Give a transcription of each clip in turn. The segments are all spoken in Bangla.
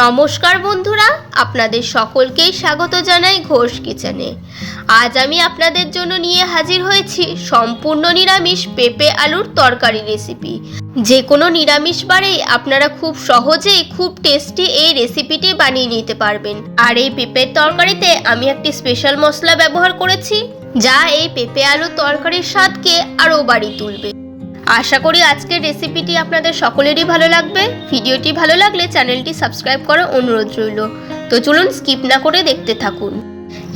নমস্কার বন্ধুরা, আপনাদের সকলকেই স্বাগত জানাই ঘোষ কিচেনে। আজ আমি আপনাদের জন্য নিয়ে হাজির হয়েছি সম্পূর্ণ নিরামিষ পেঁপে আলুর তরকারি রেসিপি। যে কোনো নিরামিষ বারেই আপনারা খুব সহজেই খুব টেস্টি এই রেসিপিটি বানিয়ে নিতে পারবেন। আর এই পেঁপের তরকারিতে আমি একটি স্পেশাল মশলা ব্যবহার করেছি, যা এই পেঁপে আলুর তরকারির স্বাদকে আরও বাড়ি তুলবে। আশা করি আজকের রেসিপিটি আপনাদের সকলেরই ভালো লাগবে। ভিডিওটি ভালো লাগলে চ্যানেলটি সাবস্ক্রাইব করার অনুরোধ রইল। তো চলুন স্কিপ না করে দেখতে থাকুন।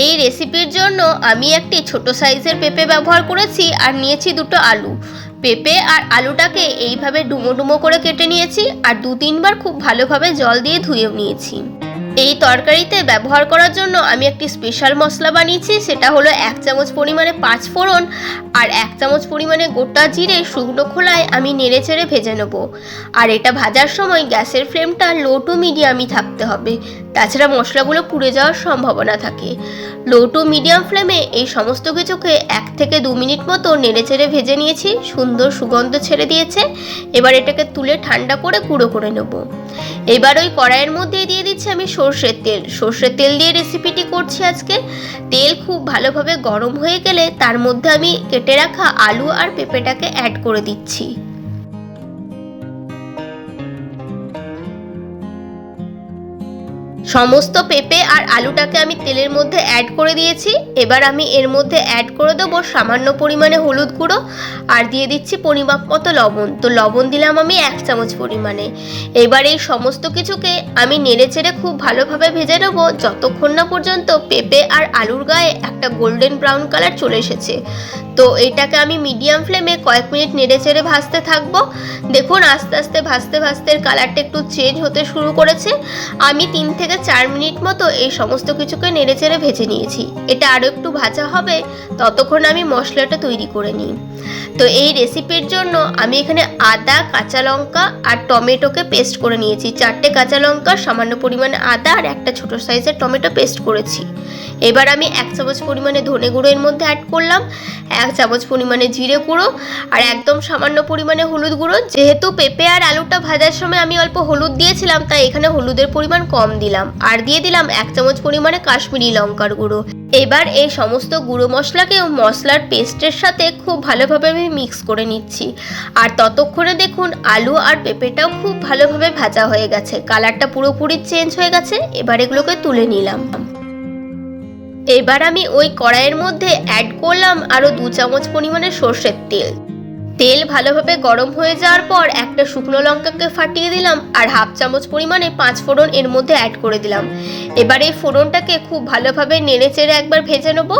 এই রেসিপির জন্য আমি একটি ছোট সাইজের পেঁপে ব্যবহার করেছি আর নিয়েছি দুটো আলু। পেঁপে আর আলুটাকে এইভাবে ডুমো ডুমো করে কেটে নিয়েছি আর দু তিনবার খুব ভালোভাবে জল দিয়ে ধুয়েও নিয়েছি। এই তরকারিতে ব্যবহার করার জন্য আমি একটি স্পেশাল মশলা বানিয়েছি, সেটা হলো এক চামচ পরিমাণে পাঁচ ফোড়ন আর এক চামচ পরিমাণে গোটা জিরে শুকনো খোলায় আমি নেড়ে চেড়ে ভেজে নেব। আর এটা ভাজার সময় গ্যাসের ফ্লেমটা লো টু মিডিয়ামই থাকতে হবে। তাছাড়া মশলাগুলো পুড়ে যাওয়ার সম্ভাবনা থাকে। লো টু মিডিয়াম ফ্লেমে এই সমস্ত কিছুকে এক থেকে দু মিনিট মতো নেড়ে চেড়ে ভেজে নিয়েছি, সুন্দর সুগন্ধ ছেড়ে দিয়েছে। এবার এটাকে তুলে ঠান্ডা করে গুঁড়ো করে নেব। এবার ওই কড়াইয়ের মধ্যে দিয়ে দিচ্ছি আমি সর্ষের তেল। সর্ষের তেল দিয়ে রেসিপিটি করছি আজকে। তেল খুব ভালোভাবে গরম হয়ে গেলে তার মধ্যে আমি কেটে রাখা আলু আর পেঁপেটাকে অ্যাড করে দিচ্ছি। সমস্ত পেঁপে আর আলুটাকে আমি তেলের মধ্যে অ্যাড করে দিয়েছি। এবার আমি এর মধ্যে অ্যাড করে দেবো সামান্য পরিমাণে হলুদ গুঁড়ো আর দিয়ে দিচ্ছি পরিমাপ মতো লবণ। তো লবণ দিলাম আমি এক চামচ পরিমাণে। এবার এই সমস্ত কিছুকে আমি নেড়ে চেড়ে খুব ভালোভাবে ভেজে নেব। যতক্ষণ না পর্যন্ত পেঁপে আর আলুর গায়ে একটা গোল্ডেন ব্রাউন কালার চলে এসেছে। তো এটাকে আমি মিডিয়াম ফ্লেমে কয়েক মিনিট নেড়ে চেড়ে ভাজতে থাকব। দেখুন আস্তে আস্তে ভাজতে ভাজতে কালারটা একটু চেঞ্জ হতে শুরু করেছে। আমি তিন থেকে চার মিনিট মতো এই সমস্ত কিছুকে নেড়ে চেড়ে ভেজে নিয়েছি। এটা আরও একটু ভাজা হবে, ততক্ষণ আমি মশলাটা তৈরি করে নিই। তো এই রেসিপির জন্য আমি এখানে আদা, কাঁচা লঙ্কা আর টমেটোকে পেস্ট করে নিয়েছি। চারটে কাঁচা লঙ্কা, সামান্য পরিমাণে আদা আর একটা ছোট সাইজের টমেটো পেস্ট করেছি। এবার আমি এক চামচ পরিমাণে ধনে গুঁড়ো এর মধ্যে অ্যাড করলাম, এক চামচ পরিমাণে জিরে গুঁড়ো আর একদম সামান্য পরিমাণে হলুদ গুঁড়ো। যেহেতু পেঁপে আর আলুটা ভাজার সময় আমি অল্প হলুদ দিয়েছিলাম, তাই এখানে হলুদের পরিমাণ কম দিলাম। আর দিয়ে দিলাম এক চামচ পরিমাণে কাশ্মীরি লঙ্কার গুঁড়ো। এবার এই সমস্ত গুঁড়ো মশলাকেও মশলার পেস্টের সাথে খুব ভালোভাবে আমি মিক্স করে নিচ্ছি। আর ততক্ষণে দেখুন আলু আর পেঁপেটাও খুব ভালোভাবে ভাজা হয়ে গেছে। কালারটা পুরোপুরি চেঞ্জ হয়ে গেছে, এবার এগুলোকে তুলে নিলাম। এবার আমি ওই কড়াইয়ের মধ্যে অ্যাড করলাম আরও দু চামচ পরিমাণে সর্ষের তেল। তেল ভালোভাবে গরম হয়ে যাওয়ার পর একটা শুকনো লঙ্কাকে ফাটিয়ে দিলাম আর হাফ চামচ পরিমাণে পাঁচ ফোড়ন এর মধ্যে অ্যাড করে দিলাম। এবার এই ফোড়নটাকে খুব ভালোভাবে নেড়ে চেড়ে একবার ভেজে নেব।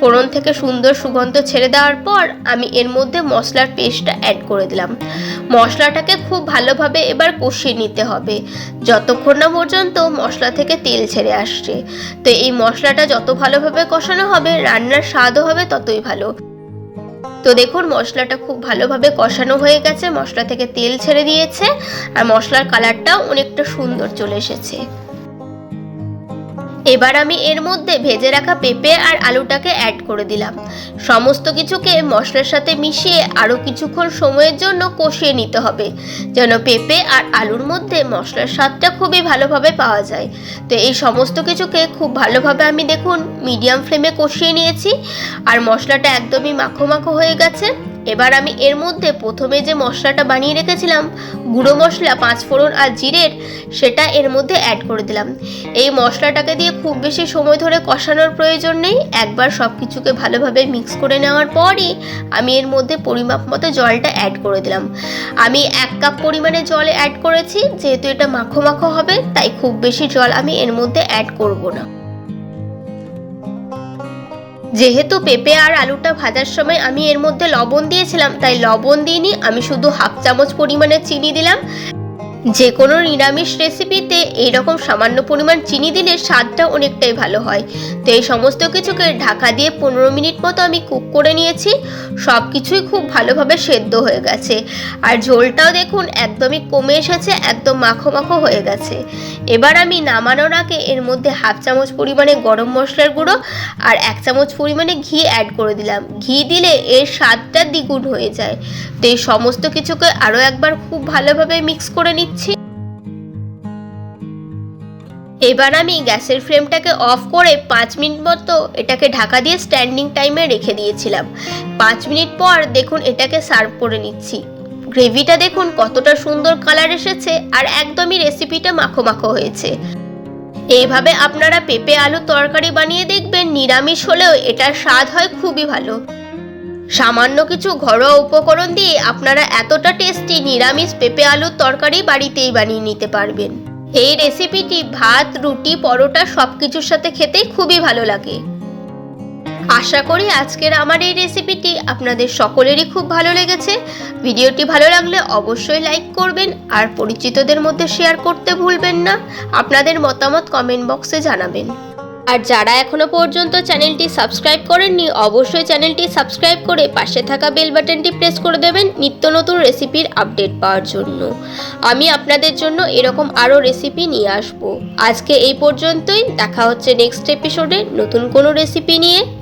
ফোড়ন থেকে সুন্দর সুগন্ধ ছেড়ে দেওয়ার পর আমি এর মধ্যে মশলার পেস্টটা অ্যাড করে দিলাম। মশলাটাকে খুব ভালোভাবে এবার কষিয়ে নিতে হবে। যতক্ষণ না পর্যন্ত মশলা থেকে তেল ছেড়ে আসছে। তো এই মশলাটা যত ভালোভাবে কষানো হবে, রান্নার স্বাদও হবে ততই ভালো। তো দেখুন, মশলাটা খুব ভালোভাবে কষানো হয়ে গেছে। মশলা থেকে তেল ছেড়ে দিয়েছে। আর মশলার কালারটাও অনেকটা সুন্দর চলে এসেছে। এবার আমি এর মধ্যে ভেজে রাখা পেঁপে আর আলুটাকে অ্যাড করে দিলাম। সমস্ত কিছুকে মশলার সাথে মিশিয়ে আরও কিছুক্ষণ সময়ের জন্য কষিয়ে নিতে হবে, যেন পেঁপে আর আলুর মধ্যে মশলার স্বাদটা খুবই ভালোভাবে পাওয়া যায়। তো এই সমস্ত কিছুকে খুব ভালোভাবে আমি দেখুন মিডিয়াম ফ্লেমে কষিয়ে নিয়েছি, আর মশলাটা একদমই মাখো মাখো হয়ে গেছে। এবার আমি এর মধ্যে প্রথমে যে মশলাটা বানিয়ে রেখেছিলাম, গুঁড়ো মশলা, পাঁচ ফোড়ন আর জিরের, সেটা এর মধ্যে অ্যাড করে দিলাম। এই মশলাটাকে দিয়ে খুব বেশি সময় ধরে কষানোর প্রয়োজন নেই। একবার সব কিছুকে ভালোভাবে মিক্স করে নেওয়ার পরই আমি এর মধ্যে পরিমাপ মতো জলটা অ্যাড করে দিলাম। আমি এক কাপ পরিমাণে জল অ্যাড করেছি, যেহেতু এটা মাখো মাখো হবে, তাই খুব বেশি জল আমি এর মধ্যে অ্যাড করব না। যেহেতু পেঁপে আর আলুটা ভাজার সময় আমি এর মধ্যে লবণ দিয়েছিলাম, তাই লবণ দিইনি, আমি শুধু হাফ চামচ পরিমাণে চিনি দিলাম। যে কোনো নিরামিষ রেসিপিতে এইরকম সামান্য পরিমাণ চিনি দিলে স্বাদটা অনেকটাই ভালো হয়। তো এই সমস্ত কিছুকে ঢাকা দিয়ে পনেরো মিনিট মতো আমি কুক করে নিয়েছি সব কিছুই খুব ভালোভাবে সেদ্ধ হয়ে গেছে। আর ঝোলটাও দেখুন, একদমই কমে এসেছে, একদম মাখো মাখো হয়ে গেছে। এবার আমি নামানোর আগে এর মধ্যে হাফ চামচ পরিমাণে গরম মশলার গুঁড়ো আর এক চামচ পরিমাণে ঘি অ্যাড করে দিলাম। ঘি দিলে এর স্বাদটা দ্বিগুণ হয়ে যায়। তো এই সমস্ত কিছুকে আরও একবার খুব ভালোভাবে মিক্স করে নিচ্ছি। এবার আমি গ্যাসের ফ্লেমটাকে অফ করে পাঁচ মিনিট মতো এটাকে ঢাকা দিয়ে স্ট্যান্ডিং টাইমে রেখে দিয়েছিলাম। পাঁচ মিনিট পর দেখুন এটাকে সার্ভ করে নিচ্ছি। গ্রেভিটা দেখুন কতটা সুন্দর কালার এসেছে আর একদমই রেসিপিটা মাখো মাখো হয়েছে। এইভাবে আপনারা পেঁপে আলু তরকারি বানিয়ে দেখবেন, নিরামিষ হলেও এটার স্বাদ হয় খুবই ভালো। সামান্য কিছু ঘরোয়া উপকরণ দিয়ে আপনারা এতটা টেস্টি নিরামিষ পেঁপে আলুর তরকারি বাড়িতেই বানিয়ে নিতে পারবেন। এই রেসিপিটি ভাত, রুটি, পরোটা সব কিছুর সাথে খেতে খুবই ভালো লাগে। আশা করি আজকের আমার এই রেসিপিটি আপনাদের সকলেরই খুব ভালো লেগেছে। ভিডিওটি ভালো লাগলে অবশ্যই লাইক করবেন আর পরিচিতদের মধ্যে শেয়ার করতে ভুলবেন না। আপনাদের মতামত কমেন্ট বক্সে জানাবেন। আর যারা এখনও পর্যন্ত চ্যানেলটি সাবস্ক্রাইব করেননি, অবশ্যই চ্যানেলটি সাবস্ক্রাইব করে পাশে থাকা বেল বাটনটি প্রেস করে দেবেন নিত্য নতুন রেসিপির আপডেট পাওয়ার জন্য। আমি আপনাদের জন্য এরকম আরও রেসিপি নিয়ে আসব। আজকে এই পর্যন্তই। দেখা হচ্ছে নেক্সট এপিসোডে নতুন কোনো রেসিপি নিয়ে।